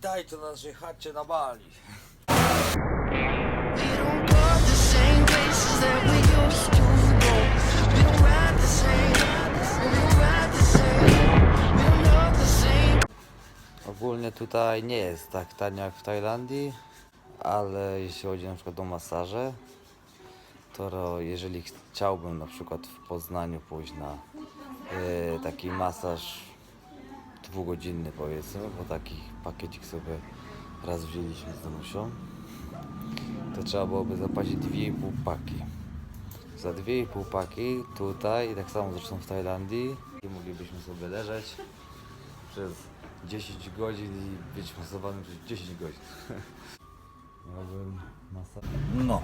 Witajcie na naszej chacie na Bali. To. Ogólnie tutaj nie jest tak tanio jak w Tajlandii, ale jeśli chodzi na przykład o masaże, to jeżeli chciałbym na przykład w Poznaniu pójść na e, taki masaż dwugodzinny powiedzmy, bo taki pakiecik sobie raz wzięliśmy z Danusią, to trzeba byłoby zapłacić 2,5 paki. Za 2,5 paki tutaj, tak samo zresztą w Tajlandii, moglibyśmy sobie leżeć przez 10 godzin i być masowany przez 10 godzin. Miałbym. No,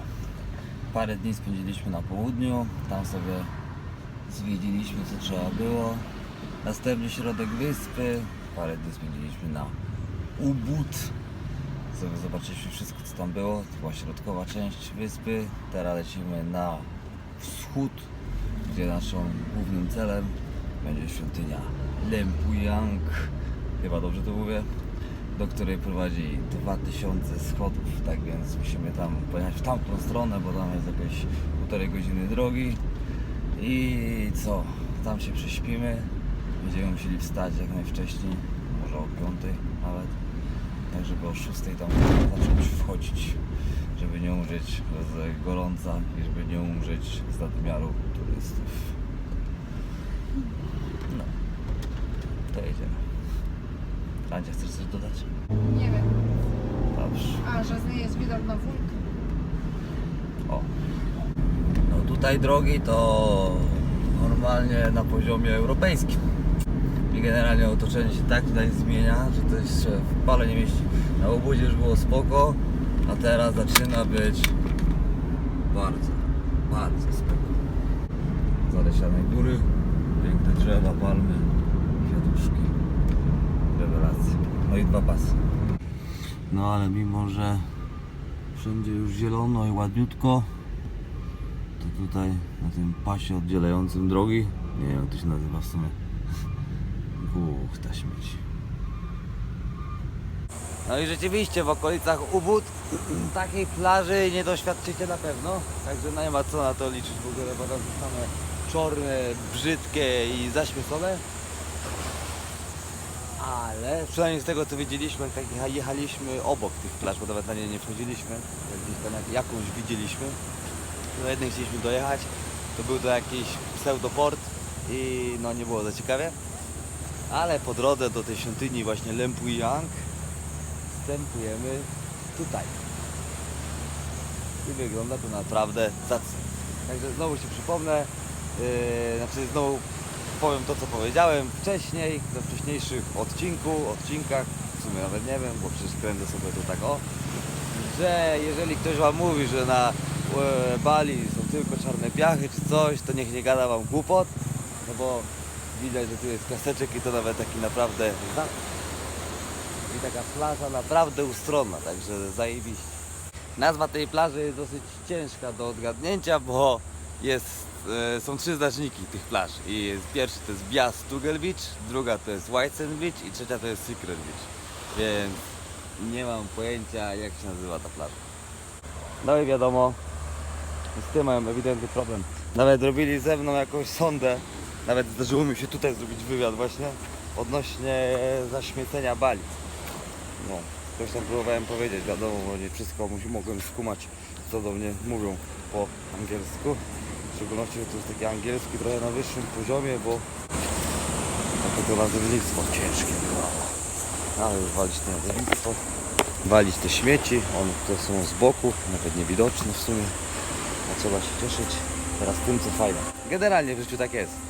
parę dni spędziliśmy na południu, tam sobie zwiedziliśmy co trzeba było. Następny środek wyspy, parę dni spędziliśmy na Ubud. Zobaczyliśmy wszystko co tam było, to była środkowa część wyspy. Teraz lecimy na wschód, gdzie naszym głównym celem będzie świątynia Lempuyang, chyba dobrze to mówię, do której prowadzi 2000 schodów, tak więc musimy tam pojechać w tamtą stronę, bo tam jest jakieś półtorej godziny drogi. I co, tam się prześpimy, będziemy musieli wstać jak najwcześniej, może o 5 nawet, tak żeby o 6 tam zacząć wchodzić, żeby nie umrzeć z gorąca i żeby nie umrzeć z nadmiaru turystów. No, to jedziemy. Andzia, chcesz coś dodać? Nie wiem. Dobrze. A, że z niej jest widok na wulkan. O. No tutaj drogi to normalnie na poziomie europejskim. Generalnie otoczenie się tak tutaj zmienia, że to jeszcze w pale nie mieści. Na obudzie już było spoko, a teraz zaczyna być bardzo, bardzo spoko. Zalesiane góry, piękne drzewa, palmy, kwiatuszki. Rewelacja. No i dwa pasy. No ale mimo, że wszędzie już zielono i ładniutko, to tutaj na tym pasie oddzielającym drogi, nie wiem jak to się nazywa w sumie, buchta śmieci. No i rzeczywiście w okolicach Ubud takiej plaży nie doświadczycie na pewno, także nie ma co na to liczyć w ogóle, bo tam są same czarne, brzydkie i zaśmiecone. Ale przynajmniej z tego co widzieliśmy, tak jecha- jechaliśmy obok tych plaż, bo nawet na nie nie wchodziliśmy, gdzieś tam jak- jakąś widzieliśmy. Do jednej chcieliśmy dojechać, to był to jakiś pseudoport i no nie było za ciekawie. Ale po drodze do tej świątyni właśnie Lempuyang wstępujemy tutaj. I wygląda to naprawdę zacnie. Także znowu się przypomnę, yy, znaczy znowu powiem to co powiedziałem wcześniej, we wcześniejszych odcinku, odcinkach, w sumie nawet nie wiem, bo przecież kręcę sobie to tak o, że jeżeli ktoś Wam mówi, że na e, Bali są tylko czarne piachy czy coś, to niech nie gada Wam głupot, no bo widać, że tu jest piaseczek i to nawet taki naprawdę i taka plaża naprawdę ustronna, także zajebiście. Nazwa tej plaży jest dosyć ciężka do odgadnięcia, bo jest, e, są trzy znaczniki tych plaż. I jest, pierwszy to jest Bias Tugel Beach, druga to jest White Sand Beach i trzecia to jest Secret Beach. Więc nie mam pojęcia jak się nazywa ta plaża. No i wiadomo, z tym mają ewidentny problem. Nawet robili ze mną jakąś sondę, nawet zdarzyło mi się tutaj zrobić wywiad właśnie odnośnie zaśmiecenia Bali. No, coś tam próbowałem powiedzieć, wiadomo, bo nie wszystko mogłem skumać, co do mnie mówią po angielsku. W szczególności, że to jest taki angielski trochę na wyższym poziomie, bo takie to nazewnictwo ciężkie było. Ale już walić to walić te śmieci, one to są z boku, nawet niewidoczne w sumie. A trzeba się cieszyć teraz tym, co fajne. Generalnie w życiu tak jest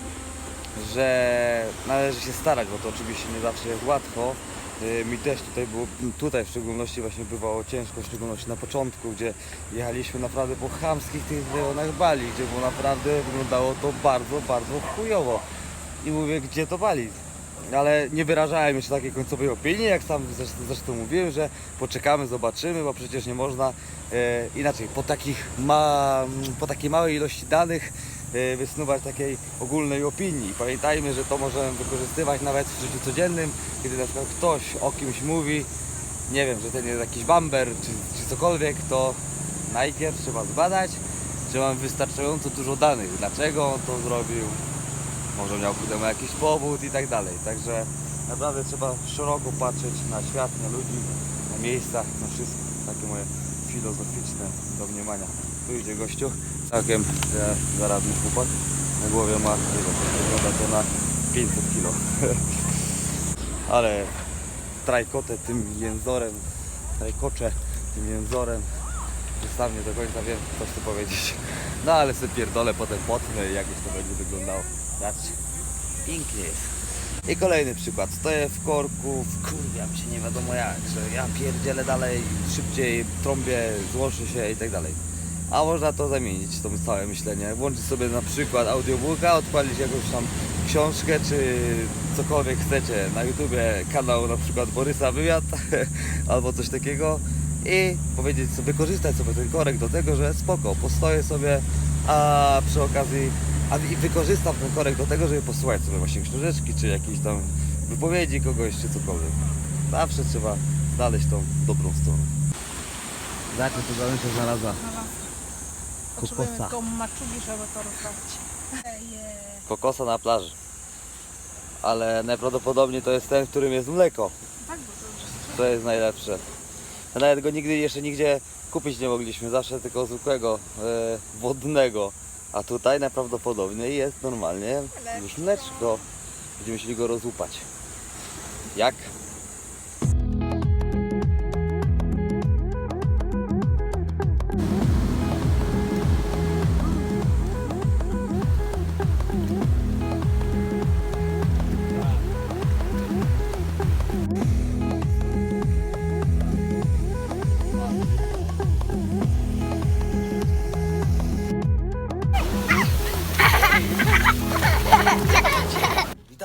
że należy się starać, bo to oczywiście nie zawsze jest łatwo. Y, Mi też tutaj było, tutaj w szczególności właśnie bywało ciężko, w szczególności na początku, gdzie jechaliśmy naprawdę po chamskich tych rejonach Bali, gdzie było naprawdę, wyglądało to bardzo, bardzo chujowo. I mówię, gdzie to Bali? Ale nie wyrażałem jeszcze takiej końcowej opinii, jak sam zresztą, mówiłem, że poczekamy, zobaczymy, bo przecież nie można e, inaczej, po, takich ma, po takiej małej ilości danych wysnuwać takiej ogólnej opinii. Pamiętajmy, że to możemy wykorzystywać nawet w życiu codziennym, kiedy na przykład ktoś o kimś mówi nie wiem, że ten jest jakiś bamber czy, czy cokolwiek, to najpierw trzeba zbadać, czy mam wystarczająco dużo danych, dlaczego on to zrobił, może miał ku temu jakiś powód i tak dalej. Także naprawdę trzeba szeroko patrzeć na świat, na ludzi, na miejsca, na wszystko. Takie moje filozoficzne domniemania. Tu idzie gościu, całkiem e, zaradny chłopak. Na głowie ma, wygląda to na 500 kilo. Ale trajkotę tym jęzorem, trajkocze tym jęzorem. Sam nie do końca wiem, co chcę powiedzieć. No ale sobie pierdolę, potem potnę i jakoś to będzie wyglądało. Zobaczcie, pięknie jest. I kolejny przykład. Stoję w korku, wkurwiam się nie wiadomo jak, że ja pierdzielę dalej, szybciej trąbię, złoszę się i tak dalej. A można to zamienić, to całe myślenie. Włączyć sobie na przykład audiobooka, odpalić jakąś tam książkę, czy cokolwiek chcecie. Na YouTubie kanał na przykład Borysa Wywiad, albo coś takiego. I powiedzieć sobie, wykorzystać sobie ten korek do tego, że spoko, postoję sobie, a przy okazji a wykorzystam ten korek do tego, żeby posłuchać sobie właśnie książeczki, czy jakieś tam wypowiedzi kogoś, czy cokolwiek. Zawsze trzeba znaleźć tą dobrą stronę. Zobaczcie, co Danusia znalazła. Potrzebujemy Kokosa. tylko maczugi, żeby to. Kokosa na plaży. Ale najprawdopodobniej to jest ten, w którym jest mleko. Tak, bo to już jest To jest najlepsze. Nawet go nigdy jeszcze nigdzie kupić nie mogliśmy, zawsze tylko zwykłego, e, wodnego. A tutaj najprawdopodobniej jest normalnie już mleczko. Będziemy musieli go rozłupać. Jak?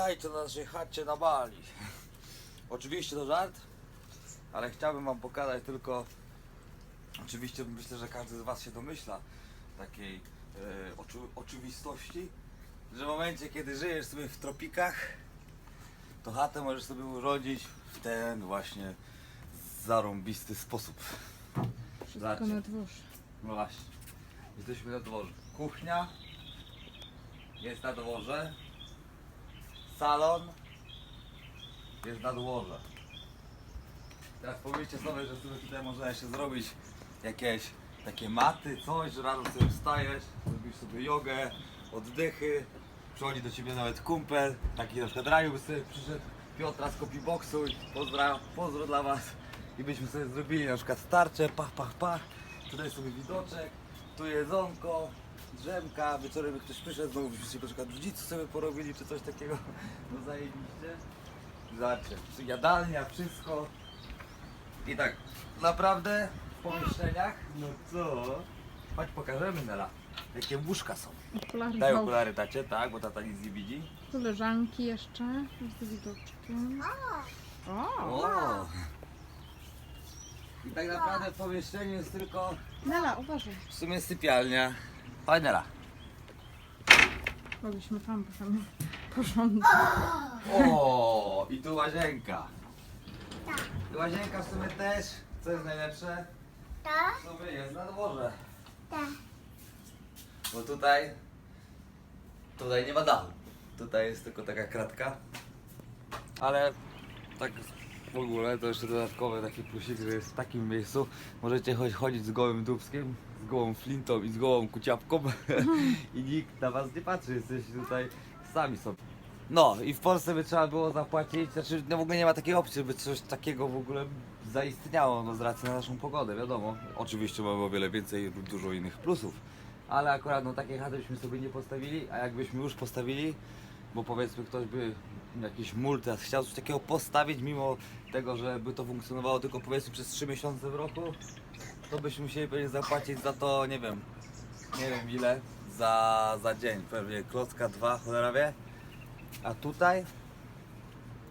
Witajcie na naszej chacie na Bali. Oczywiście to żart, ale chciałbym Wam pokazać tylko. Oczywiście myślę, że każdy z Was się domyśla takiej e, oczu, oczywistości, że w momencie, kiedy żyjesz sobie w tropikach, to chatę możesz sobie urządzić w ten właśnie zarąbisty sposób. wszystko na dworze. No właśnie. Jesteśmy na dworze. Kuchnia jest na dworze. Salon jest na dworze. Teraz pomyślcie sobie, że tutaj można jeszcze zrobić jakieś takie maty, coś, że rano sobie wstajesz, zrobisz sobie jogę, oddechy, przychodzi do ciebie nawet kumpel, taki na przykład Raju by sobie przyszedł, Piotra z Kopi Boxu, i pozdra, pozdro dla was i byśmy sobie zrobili na przykład starcze, pach, pach, pach, tutaj sobie widoczek, tu jedzonko, drzemka, wieczorem jak ktoś przyszedł, znowu byśmy sobie na przykład dzicu sobie porobili, czy coś takiego, no zajebiście. Zobaczcie, jadalnia, wszystko. I tak, naprawdę w pomieszczeniach, no co? Chodź pokażemy Nela, jakie łóżka są. Okulary Daj znowu. okulary tacie, tak, bo tata nic nie widzi. Koleżanki jeszcze z widoczkiem. O! O! I tak naprawdę w pomieszczeniu jest tylko Nela, uważaj. w sumie sypialnia. Chodź Nela. Mogliśmy tam potem porządek. O, i tu łazienka. I łazienka w sumie też, co jest najlepsze, Tak, w sumie jest na dworze. tak. Bo tutaj, tutaj nie ma dachu. Tutaj jest tylko taka kratka. Ale tak w ogóle to jeszcze dodatkowy taki plusik, że jest w takim miejscu. Możecie choć chodzić z gołym dubskiem, z gołą flintą i z gołą kuciapką i nikt na was nie patrzy, jesteście tutaj sami sobie. No i w Polsce by trzeba było zapłacić, znaczy no w ogóle nie ma takiej opcji, by coś takiego w ogóle zaistniało, no z racji na naszą pogodę, wiadomo. Oczywiście mamy o wiele więcej dużo innych plusów, ale akurat no takiej chaty byśmy sobie nie postawili, a jakbyśmy już postawili, bo powiedzmy ktoś by jakiś multas chciał coś takiego postawić, mimo tego, że by to funkcjonowało tylko powiedzmy przez 3 miesiące w roku, to byśmy musieli pewnie zapłacić za to, nie wiem, nie wiem ile, za, za dzień, pewnie klocka, dwa, cholera wie. A tutaj,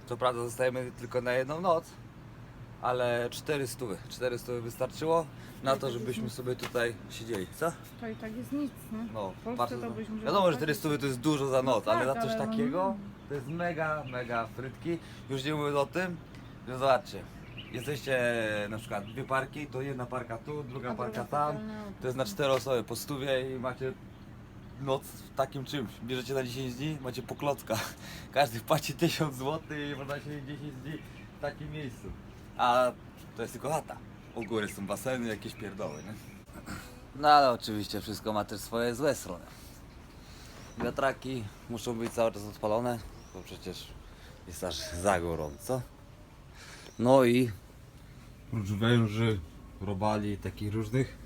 co prawda zostajemy tylko na jedną noc, ale 400, 400 wystarczyło na to, żebyśmy sobie tutaj siedzieli, co? To i tak jest nic, nie? No, W Polsce patrzę, to no, wiadomo, że zapłacić. 400 to jest dużo za noc, No ale tak, za coś ale no takiego to jest mega, mega frytki. Już nie mówiąc o tym, że zobaczcie, jesteście na przykład dwie parki, to jedna parka tu, druga A parka druga tam. no. To jest na cztery osoby po stówie i macie noc w takim czymś. Bierzecie na 10 dni, macie po klocka. Każdy płaci 1000 zł i można się 10 dni w takim miejscu. A to jest tylko chata. U góry są baseny, jakieś pierdoły, nie? No ale oczywiście wszystko ma też swoje złe strony. Wiatraki muszą być cały czas odpalone, bo przecież jest aż za gorąco. No i prócz węży, robali takich różnych,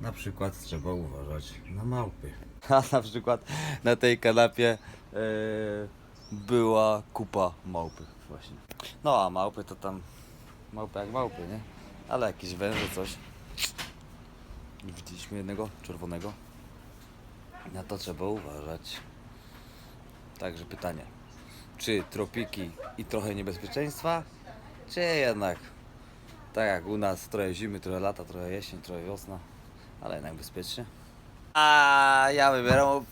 na przykład trzeba uważać na małpy. A na przykład na tej kanapie e, była kupa małpy właśnie. No a małpy to tam małpy jak małpy, nie? Ale jakieś węże, coś. Widzieliśmy jednego czerwonego. Na to trzeba uważać. Także pytanie. Czy tropiki i trochę niebezpieczeństwa? Czy jednak tak jak u nas trochę zimy, trochę lata, trochę jesień, trochę wiosna, ale jednak bezpiecznie. A ja wybieram op-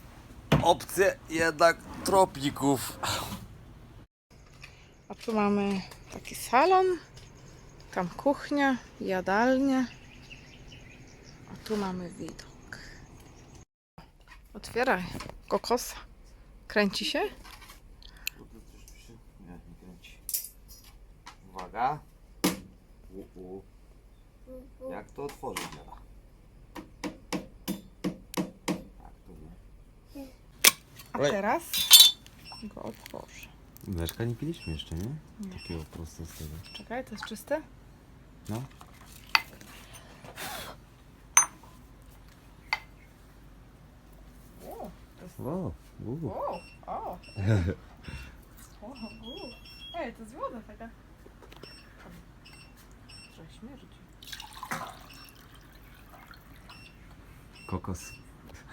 opcję jednak tropików. A tu mamy taki salon, tam kuchnia, jadalnia. A tu mamy widok. Otwieraj. Kokosa. Kręci się? Nie, nie kręci. Uwaga. U, u. Jak to otworzyć działa? Tak, tu nie. A Oj. teraz go otworzę. Mleczka nie piliśmy jeszcze, nie? Takiego prosto z tego. Czekaj, to jest czyste? No. O, to jest... Wow. u. O, o. O, u. Ej, to jest woda taka. Trochę śmierdzi. Kokos,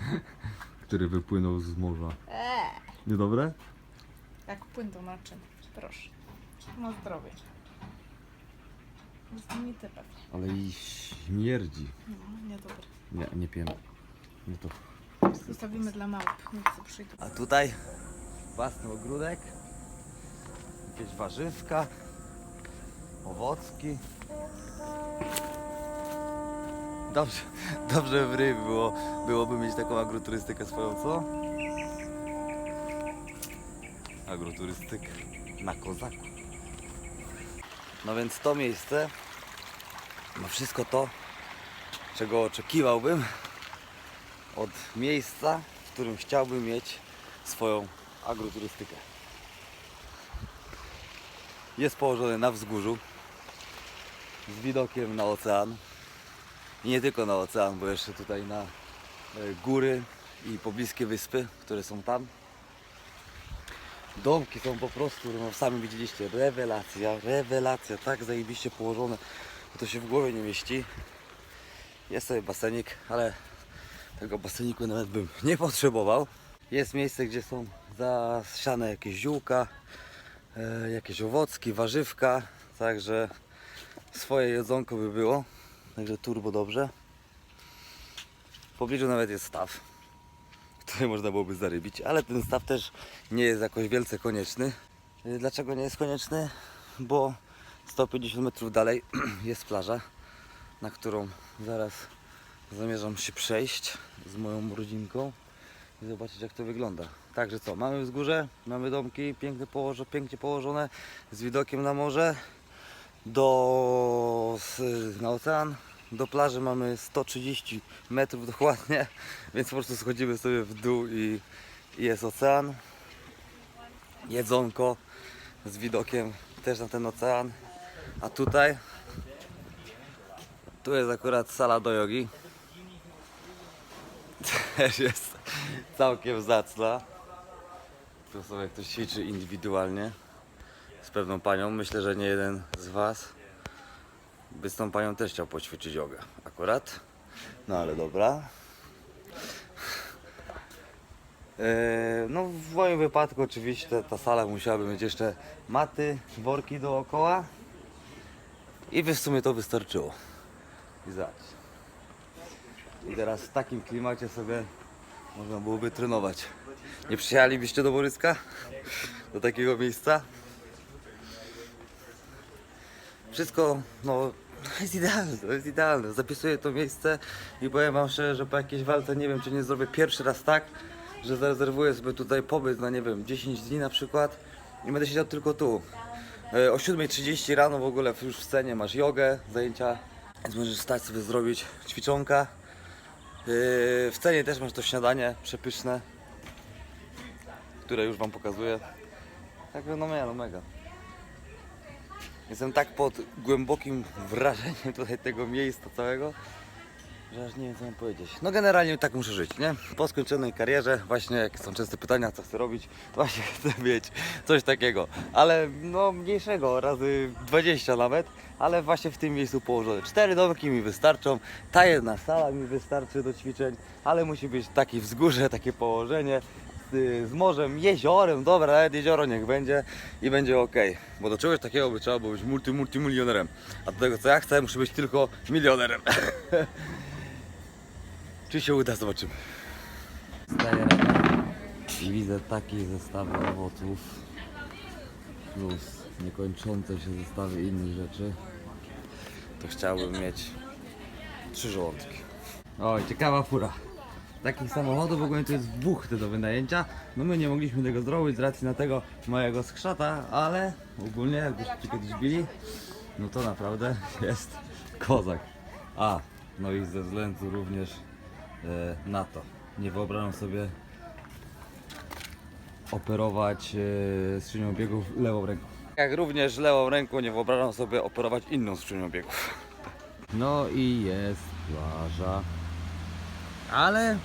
który wypłynął z morza. Eee. Niedobre? Jak płyn do naczyń. Proszę. Na zdrowie. Znamity pewnie. Ale i śmierdzi. No, niedobry. Nie, nie pijemy. Nie to. Zostawimy dla małp. Niech sobie przyjdą. A tutaj własny ogródek, jakieś warzywka, owocki. Dobrze, dobrze w ryb było, byłoby mieć taką agroturystykę swoją, co? Agroturystykę na kozaku. No więc to miejsce ma wszystko to, czego oczekiwałbym od miejsca, w którym chciałbym mieć swoją agroturystykę. Jest położony na wzgórzu z widokiem na ocean. I nie tylko na ocean, bo jeszcze tutaj na e, góry i pobliskie wyspy, które są tam. Domki są po prostu, no sami widzieliście, rewelacja, rewelacja, tak zajebiście położone, to się w głowie nie mieści. Jest sobie basenik, ale tego baseniku nawet bym nie potrzebował. Jest miejsce, gdzie są zasiane jakieś ziółka, e, jakieś owocki, warzywka, także swoje jedzonko by było. Także turbo dobrze. W pobliżu nawet jest staw, który można byłoby zarybić, ale ten staw też nie jest jakoś wielce konieczny. E, Dlaczego nie jest konieczny? Bo 150 metrów dalej jest plaża, na którą zaraz zamierzam się przejść z moją rodzinką i zobaczyć jak to wygląda. Także co, mamy wzgórze, mamy domki piękne pięknie położone z widokiem na morze, do, na ocean, do plaży mamy 130 metrów dokładnie, więc po prostu schodzimy sobie w dół i, i jest ocean. Jedzonko z widokiem też na ten ocean, a tutaj tu jest akurat sala do jogi. Też jest całkiem zacna. Tu sobie ktoś ćwiczy indywidualnie pewną panią. Myślę, że nie jeden z Was by z tą panią też chciał poćwiczyć jogę. Akurat. No ale dobra. Eee, No w moim wypadku oczywiście ta sala musiałaby mieć jeszcze maty, worki dookoła i w sumie to wystarczyło. I zobacz. I teraz w takim klimacie sobie można byłoby trenować. Nie przyjechalibyście do Boryska? Do takiego miejsca? Wszystko, no, jest idealne, jest idealne. Zapisuję to miejsce i powiem wam szczerze, że po jakiejś walce nie wiem, czy nie zrobię pierwszy raz tak, że zarezerwuję sobie tutaj pobyt na, nie wiem, 10 dni na przykład i będę siedział tylko tu. E, O 7.30 rano w ogóle już w scenie masz jogę, zajęcia, więc możesz stać sobie zrobić ćwiczonka. E, W cenie też masz to śniadanie przepyszne, które już wam pokazuję. Także no mega, no mega. Jestem tak pod głębokim wrażeniem tutaj tego miejsca całego, że aż nie wiem co mam powiedzieć. No generalnie tak muszę żyć, nie? Po skończonej karierze, właśnie jak są częste pytania, co chcę robić, to właśnie chcę mieć coś takiego. Ale no mniejszego, razy 20 nawet, ale właśnie w tym miejscu położone. Cztery domki mi wystarczą, ta jedna sala mi wystarczy do ćwiczeń, ale musi być takie wzgórze, takie położenie z, z morzem, jeziorem, dobra, nawet jezioro niech będzie i będzie ok. Bo do czegoś takiego by trzeba było być multi, multimilionerem. A do tego co ja chcę, muszę być tylko milionerem. Czy się uda, zobaczymy. Staję rano i widzę takie zestawy owoców plus niekończące się zestawy innych rzeczy. To chciałbym mieć trzy żołądki. Oj, ciekawa fura. Takich samochodów w ogóle to jest dwóch do wynajęcia. No my nie mogliśmy tego zrobić z racji na tego mojego skrzata, ale ogólnie jakbyście ci kiedyś bili, no to naprawdę jest kozak. A, no i ze względu również e, na to. Nie wyobrażam sobie operować e, skrzynią biegów lewą ręką. Jak również lewą ręką nie wyobrażam sobie operować inną skrzynią biegów. No i jest plaża. Ale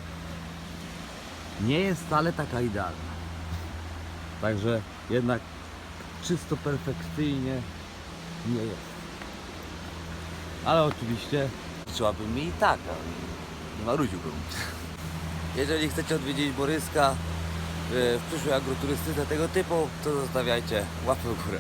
nie jest wcale taka idealna. Także jednak czysto perfekcyjnie nie jest. Ale oczywiście trzeba mi i tak, ale marudziłbym. Jeżeli chcecie odwiedzić Boryska e, w przyszłej agroturystyce tego typu, to zostawiajcie łapę w górę.